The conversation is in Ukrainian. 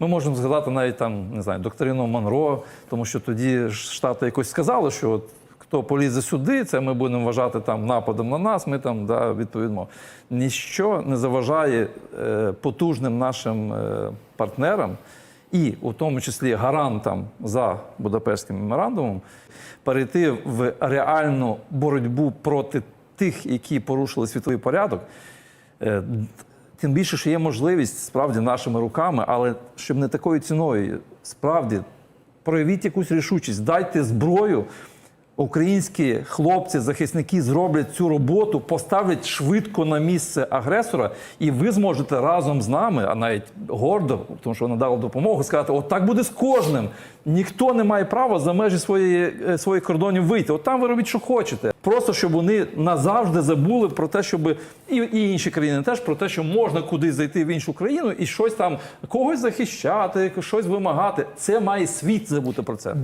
Ми можемо згадати навіть там, не знаю, доктрину Монро, тому що тоді Штати якось сказали, що от хто полізе сюди, це ми будемо вважати там нападом на нас. Ми там да, відповімо. Ніщо не заважає е, потужним нашим е, партнерам, і у тому числі гарантам за Будапештським меморандумом, перейти в реальну боротьбу проти тих, які порушили світовий порядок. Е, Тим більше, що є можливість справді нашими руками, але щоб не такою ціною, справді проявіть якусь рішучість, дайте зброю. Українські хлопці, захисники зроблять цю роботу, поставлять швидко на місце агресора, і ви зможете разом з нами, а навіть гордо, тому що надали допомогу, сказати: от так буде з кожним. Ніхто не має права за межі своєї, е, своїх кордонів вийти. От там ви робіть, що хочете. Просто щоб вони назавжди забули про те, щоб і, і інші країни теж про те, що можна кудись зайти в іншу країну і щось там когось захищати, щось вимагати. Це має світ забути про це.